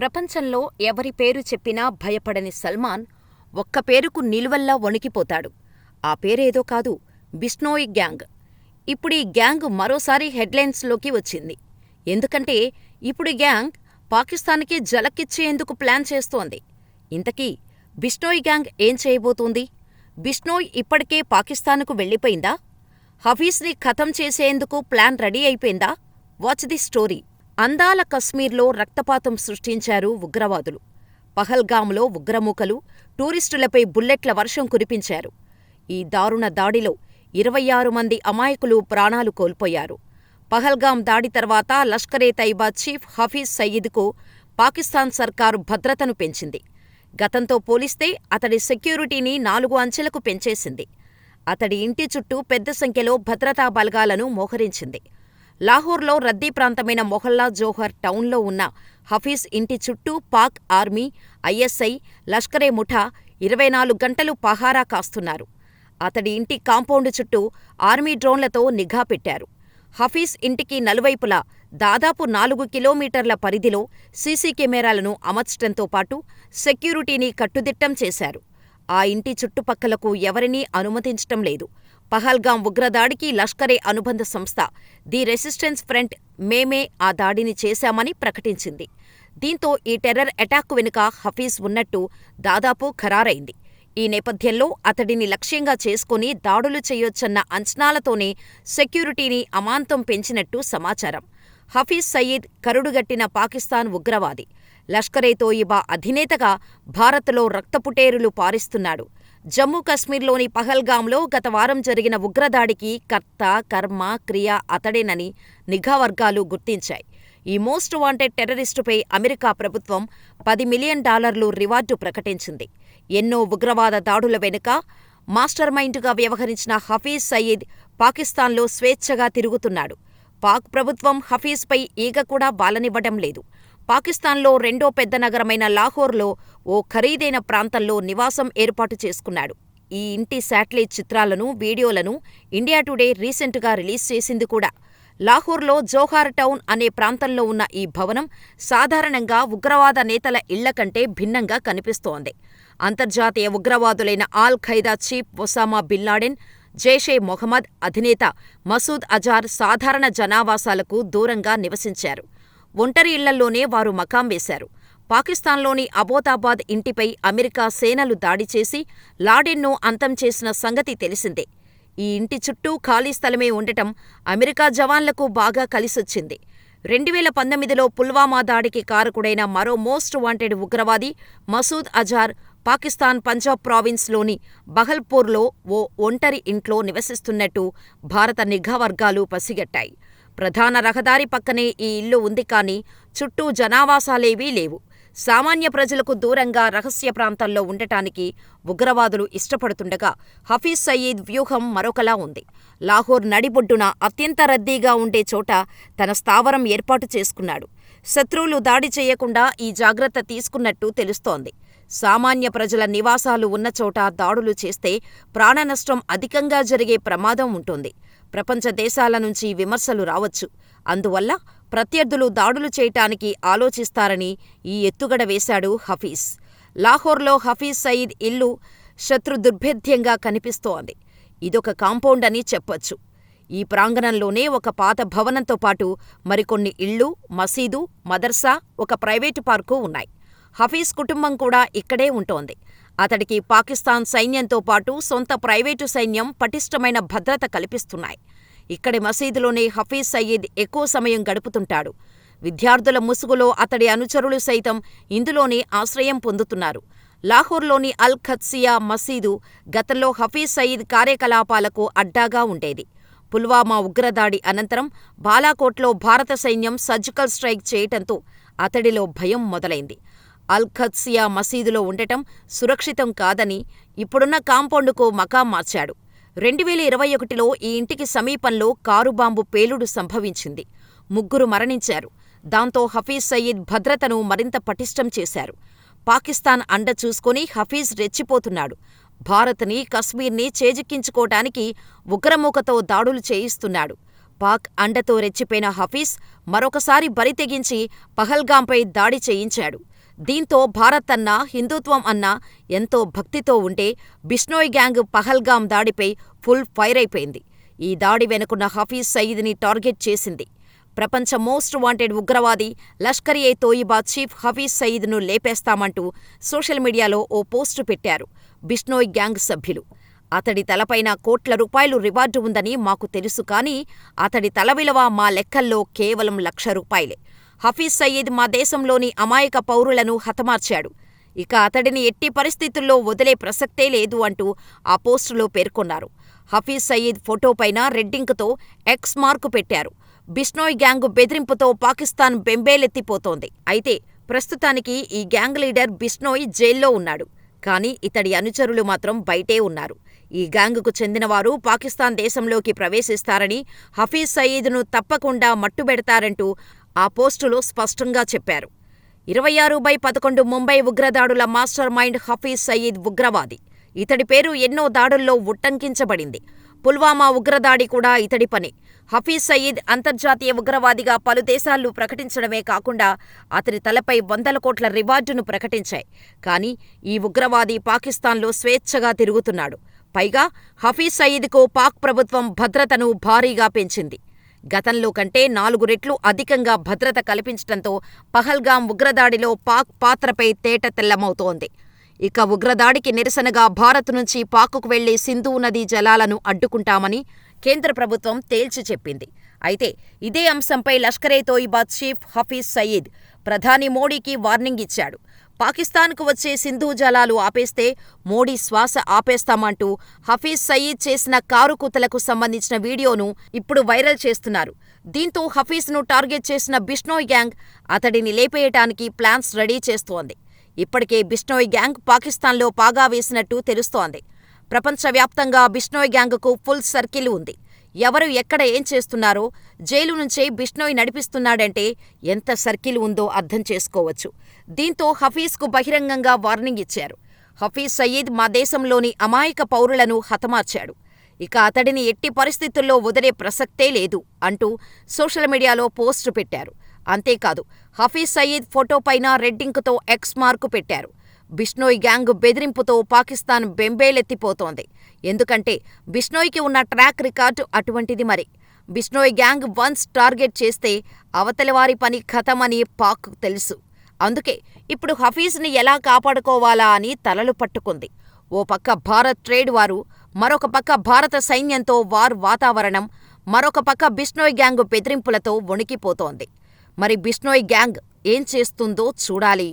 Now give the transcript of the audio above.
ప్రపంచంలో ఎవరి పేరు చెప్పినా భయపడని సల్మాన్ ఒక్క పేరుకు నిలువల్లా వణికిపోతాడు. ఆ పేరేదో కాదు బిష్నోయ్ గ్యాంగ్. ఇప్పుడీ గ్యాంగ్ మరోసారి హెడ్లైన్స్లోకి వచ్చింది. ఎందుకంటే ఇప్పుడు గ్యాంగ్ పాకిస్తాన్కి జలకిచ్చేందుకు ప్లాన్ చేస్తోంది. ఇంతకీ బిష్నోయ్ గ్యాంగ్ ఏం చేయబోతోంది? బిష్నోయ్ ఇప్పటికే పాకిస్తాన్కు వెళ్ళిపోయిందా? హఫీజ్ని ఖతం చేసేందుకు ప్లాన్ రెడీ అయిపోయిందా? Watch the story. అందాల కశ్మీర్లో రక్తపాతం సృష్టించారు ఉగ్రవాదులు. పహల్గామ్లో ఉగ్రమూకలు టూరిస్టులపై బుల్లెట్ల వర్షం కురిపించారు. ఈ దారుణ దాడిలో ఇరవై ఆరు మంది అమాయకులు ప్రాణాలు కోల్పోయారు. పహల్గాం దాడి తర్వాత లష్కరే తైబా చీఫ్ హఫీజ్ సయీద్కు పాకిస్తాన్ సర్కారు భద్రతను పెంచింది. గతంతో పోలిస్తే అతడి సెక్యూరిటీని నాలుగు అంచెలకు పెంచేసింది. అతడి ఇంటి చుట్టూ పెద్ద సంఖ్యలో భద్రతా బలగాలను మోహరించింది. లాహోర్లో రద్దీ ప్రాంతమైన మొహల్లా జోహర్ టౌన్లో ఉన్న హఫీజ్ ఇంటి చుట్టూ పాక్ ఆర్మీ, ఐఎస్ఐ, లష్కరే ముఠా ఇరవై నాలుగు గంటలు పహారా కాస్తున్నారు. అతడి ఇంటి కాంపౌండ్ చుట్టూ ఆర్మీ డ్రోన్లతో నిఘా పెట్టారు. హఫీజ్ ఇంటికి నలువైపులా దాదాపు నాలుగు కిలోమీటర్ల పరిధిలో సీసీ కెమెరాలను అమర్చటంతో పాటు సెక్యూరిటీని కట్టుదిట్టం చేశారు. ఆ ఇంటి చుట్టుపక్కలకు ఎవరినీ అనుమతించటం లేదు. పహల్గాం ఉగ్రదాడికి లష్కరే అనుబంధ సంస్థ ది రెసిస్టెన్స్ ఫ్రంట్ మేమే ఆ దాడిని చేశామని ప్రకటించింది. దీంతో ఈ టెర్రర్ అటాక్ వెనుక హఫీజ్ ఉన్నట్టు దాదాపు ఖరారైంది. ఈ నేపథ్యంలో అతడిని లక్ష్యంగా చేసుకుని దాడులు చేయొచ్చన్న అంచనాలతోనే సెక్యూరిటీని అమాంతం పెంచినట్టు సమాచారం. హఫీజ్ సయీద్ కరుడుగట్టిన పాకిస్తాన్ ఉగ్రవాది. లష్కరే తోయిబా అధినేతగా భారత్లో రక్తపుటేరులు పారిస్తున్నాడు. జమ్మూ కశ్మీర్లోని పహల్గాంలో గత వారం జరిగిన ఉగ్రదాడికి కర్త, కర్మ, క్రియ అతడేనని నిఘా వర్గాలు గుర్తించాయి. ఈ మోస్ట్ వాంటెడ్ టెర్రరిస్టుపై అమెరికా ప్రభుత్వం పది మిలియన్ డాలర్లు రివార్డు ప్రకటించింది. ఎన్నో ఉగ్రవాద దాడుల వెనుక మాస్టర్మైండ్గా వ్యవహరించిన హఫీజ్ సయీద్ పాకిస్తాన్లో స్వేచ్ఛగా తిరుగుతున్నాడు. పాక్ ప్రభుత్వం హఫీజ్పై ఈగ కూడా బాలనివ్వడం లేదు. పాకిస్తాన్లో రెండో పెద్ద నగరమైన లాహోర్లో ఓ ఖరీదైన ప్రాంతంలో నివాసం ఏర్పాటు చేసుకున్నాడు. ఈ ఇంటి శాటిలైట్ చిత్రాలను, వీడియోలను ఇండియా టుడే రీసెంట్గా రిలీజ్ చేసింది కూడా. లాహోర్లో జోహార్ టౌన్ అనే ప్రాంతంలో ఉన్న ఈ భవనం సాధారణంగా ఉగ్రవాద నేతల ఇళ్ళ కంటే భిన్నంగా కనిపిస్తోంది. అంతర్జాతీయ ఉగ్రవాదులైన Al Qaeda chief Osama Bin Laden, Jaish Mohammed అధినేత మసూద్ అజార్ సాధారణ జనావాసాలకు దూరంగా నివసించారు. ఒంటరి ఇళ్ళల్లోనే వారు మకాం వేశారు. పాకిస్తాన్లోని అబోతాబాద్ ఇంటిపై అమెరికా సేనలు దాడి చేసి లాడెన్ను అంతం చేసిన సంగతి తెలిసిందే. ఈ ఇంటి చుట్టూ ఖాళీ స్థలమే ఉండటం అమెరికా జవాన్లకు బాగా కలిసొచ్చింది. రెండువేల పంతొమ్మిదిలో పుల్వామా దాడికి కారకుడైన మరో మోస్ట్ వాంటెడ్ ఉగ్రవాది మసూద్ అజార్ పాకిస్తాన్ పంజాబ్ ప్రావిన్స్లోని బహల్పూర్లో ఓ ఒంటరి ఇంట్లో నివసిస్తున్నట్టు భారత నిఘా వర్గాలు పసిగట్టాయి. ప్రధాన రహదారి పక్కనే ఈ ఇల్లు ఉంది కాని చుట్టూ జనావాసాలేవీ లేవు. సామాన్య ప్రజలకు దూరంగా రహస్య ప్రాంతాల్లో ఉండటానికి ఉగ్రవాదులు ఇష్టపడుతుండగా హఫీజ్ సయీద్ వ్యూహం మరొకలా ఉంది. లాహోర్ నడిబొడ్డున అత్యంత రద్దీగా ఉండే చోట తన స్థావరం ఏర్పాటు చేసుకున్నాడు. శత్రువులు దాడి చేయకుండా ఈ జాగ్రత్త తీసుకున్నట్టు తెలుస్తోంది. సామాన్య ప్రజల నివాసాలు ఉన్నచోట దాడులు చేస్తే ప్రాణనష్టం అధికంగా జరిగే ప్రమాదం ఉంటుంది. ప్రపంచ దేశాల నుంచి విమర్శలు రావచ్చు. అందువల్ల ప్రత్యర్థులు దాడులు చేయటానికి ఆలోచిస్తారని ఈ ఎత్తుగడ వేశాడు హఫీజ్. లాహోర్లో హఫీజ్ సయీద్ ఇల్లు శత్రుదుర్భేద్యంగా కనిపిస్తోంది. ఇదొక కాంపౌండ్ అని చెప్పొచ్చు. ఈ ప్రాంగణంలోనే ఒక పాత భవనంతో పాటు మరికొన్ని ఇళ్ళు, మసీదు, మదర్సా, ఒక ప్రైవేటు పార్కు ఉన్నాయి. హఫీజ్ కుటుంబం కూడా ఇక్కడే ఉంటోంది. అతడికి పాకిస్తాన్ సైన్యంతో పాటు సొంత ప్రైవేటు సైన్యం పటిష్టమైన భద్రత కల్పిస్తున్నాయి. ఇక్కడి మసీదులోనే హఫీజ్ సయీద్ ఎక్కువ సమయం గడుపుతుంటాడు. విద్యార్థుల ముసుగులో అతడి అనుచరులు సైతం ఇందులోనే ఆశ్రయం పొందుతున్నారు. లాహోర్లోని అల్ ఖత్సియా మసీదు గతంలో హఫీజ్ సయీద్ కార్యకలాపాలకు అడ్డాగా ఉండేది. పుల్వామా ఉగ్రదాడి అనంతరం బాలాకోట్లో భారత సైన్యం సర్జికల్ స్ట్రైక్ చేయటంతో అతడిలో భయం మొదలైంది. అల్ఖద్సియా మసీదులో ఉండటం సురక్షితం కాదని ఇప్పుడున్న కాంపౌండుకు మకాం మార్చాడు. రెండువేల ఇరవై ఒకటిలో ఈ ఇంటికి సమీపంలో కారు బాంబు పేలుడు సంభవించింది. ముగ్గురు మరణించారు. దాంతో హఫీజ్ సయీద్ భద్రతను మరింత పటిష్టం చేశారు. పాకిస్తాన్ అండ చూసుకుని హఫీజ్ రెచ్చిపోతున్నాడు. భారత్ని, కశ్మీర్ని చేజిక్కించుకోటానికి ఉగ్రమూకతో దాడులు చేయిస్తున్నాడు. పాక్ అండతో రెచ్చిపోయిన హఫీజ్ మరొకసారి బరితెగించి పహల్గాంపై దాడి చేయించాడు. దీంతో భారత్ అన్నా, హిందూత్వం అన్నా ఎంతో భక్తితో ఉంటే బిష్నోయ్ గ్యాంగ్ పహల్గాం దాడిపై ఫుల్ ఫైరైపోయింది. ఈ దాడి వెనుకున్న హఫీజ్ సయీద్ని టార్గెట్ చేసింది. ప్రపంచ మోస్ట్ వాంటెడ్ ఉగ్రవాది లష్కర్ ఎ తోయిబా చీఫ్ హఫీజ్ సయీద్ను లేపేస్తామంటూ సోషల్ మీడియాలో ఓ పోస్టు పెట్టారు బిష్నోయ్ గ్యాంగ్ సభ్యులు. అతడి తలపైన కోట్ల రూపాయలు రివార్డు ఉందని మాకు తెలుసు కానీ అతడి తల విలువ మా లెక్కల్లో కేవలం లక్ష రూపాయలే. హఫీజ్ సయీద్ మా దేశంలోని అమాయక పౌరులను హతమార్చాడు. ఇక అతడిని ఎట్టి పరిస్థితుల్లో వదిలే ప్రసక్తే లేదు అంటూ ఆ పోస్టులో పేర్కొన్నారు. హఫీజ్ సయీద్ ఫోటోపైన రెడ్డింకుతో ఎక్స్ మార్కు పెట్టారు. బిష్నోయ్ గ్యాంగు బెదిరింపుతో పాకిస్తాన్ బెంబేలెత్తిపోతోంది. అయితే ప్రస్తుతానికి ఈ గ్యాంగ్ లీడర్ బిష్నోయ్ జైల్లో ఉన్నాడు. కానీ ఇతడి అనుచరులు మాత్రం బయటే ఉన్నారు. ఈ గ్యాంగుకు చెందినవారు పాకిస్తాన్ దేశంలోకి ప్రవేశిస్తారని, హఫీజ్ సయీద్ను తప్పకుండా మట్టుబెడతారంటూ ఆ పోస్టులో స్పష్టంగా చెప్పారు. ఇరవై ఆరు బై పదకొండు ముంబై ఉగ్రదాడుల మాస్టర్ మైండ్ హఫీజ్ సయీద్ ఉగ్రవాది. ఇతడి పేరు ఎన్నో దాడుల్లో ఉట్టంకించబడింది. పుల్వామా ఉగ్రదాడి కూడా ఇతడి పనే. హఫీజ్ సయీద్ అంతర్జాతీయ ఉగ్రవాదిగా పలు దేశాలు ప్రకటించడమే కాకుండా అతడి తలపై వందల కోట్ల రివార్డును ప్రకటించాయి. కానీ ఈ ఉగ్రవాది పాకిస్తాన్లో స్వేచ్ఛగా తిరుగుతున్నాడు. పైగా హఫీజ్ సయీద్కు పాక్ ప్రభుత్వం భద్రతను భారీగా పెంచింది. గతంలో కంటే నాలుగు రెట్లు అధికంగా భద్రత కల్పించటంతో పహల్గాం ఉగ్రదాడిలో పాక్ పాత్రపై తేటతెల్లమవుతోంది. ఇక ఉగ్రదాడికి నిరసనగా భారత్ నుంచి పాక్కు వెళ్ళే సింధూ నదీ జలాలను అడ్డుకుంటామని కేంద్ర ప్రభుత్వం తేల్చి చెప్పింది. అయితే ఇదే అంశంపై లష్కరే ఎ తోయిబా చీఫ్ హఫీజ్ సయీద్ ప్రధాని మోడీకి వార్నింగ్ ఇచ్చాడు. పాకిస్తాన్కు వచ్చే సింధు జలాలు ఆపేస్తే మోడీ శ్వాస ఆపేస్తామంటూ హఫీజ్ సయీద్ చేసిన కారు కూతలకు సంబంధించిన వీడియోను ఇప్పుడు వైరల్ చేస్తున్నారు. దీంతో హఫీజ్ను టార్గెట్ చేసిన బిష్నోయ్ గ్యాంగ్ అతడిని లేపేయటానికి ప్లాన్స్ రెడీ చేస్తోంది. ఇప్పటికే బిష్నోయ్ గ్యాంగ్ పాకిస్తాన్లో పాగా వేసినట్టు తెలుస్తోంది. ప్రపంచవ్యాప్తంగా బిష్నోయ్ గ్యాంగ్కు ఫుల్ సర్కిల్ ఉంది. ఎవరు ఎక్కడ ఏం చేస్తున్నారో జైలు నుంచే బిష్నోయ్ నడిపిస్తున్నాడంటే ఎంత సర్కిల్ ఉందో అర్థం చేసుకోవచ్చు. దీంతో హఫీజ్కు బహిరంగంగా వార్నింగ్ ఇచ్చారు. హఫీజ్ సయీద్ మా దేశంలోని అమాయక పౌరులను హతమార్చాడు. ఇక అతడిని ఎట్టి పరిస్థితుల్లో వదిలే ప్రసక్తే లేదు అంటూ సోషల్ మీడియాలో పోస్టు పెట్టారు. అంతేకాదు హఫీజ్ సయీద్ ఫోటోపైన రెడ్డింకుతో ఎక్స్ మార్కు పెట్టారు. బిష్నోయ్ గ్యాంగ్ బెదిరింపుతో పాకిస్తాన్ బెంబేలెత్తిపోతోంది. ఎందుకంటే బిష్నోయ్కి ఉన్న ట్రాక్ రికార్డు అటువంటిది మరి. బిష్నోయ్ గ్యాంగ్ వన్స్ టార్గెట్ చేస్తే అవతలివారి పని ఖతమని పాక్ తెలుసు. అందుకే ఇప్పుడు హఫీజ్ని ఎలా కాపాడుకోవాలా అని తలలు పట్టుకుంది. ఓ పక్క భారత్ ట్రేడ్ వారు, మరొక పక్క భారత సైన్యంతో వార్ వాతావరణం, మరొక పక్క బిష్నోయ్ గ్యాంగు బెదిరింపులతో వణికిపోతోంది. మరి బిష్నోయ్ గ్యాంగ్ ఏం చేస్తుందో చూడాలి.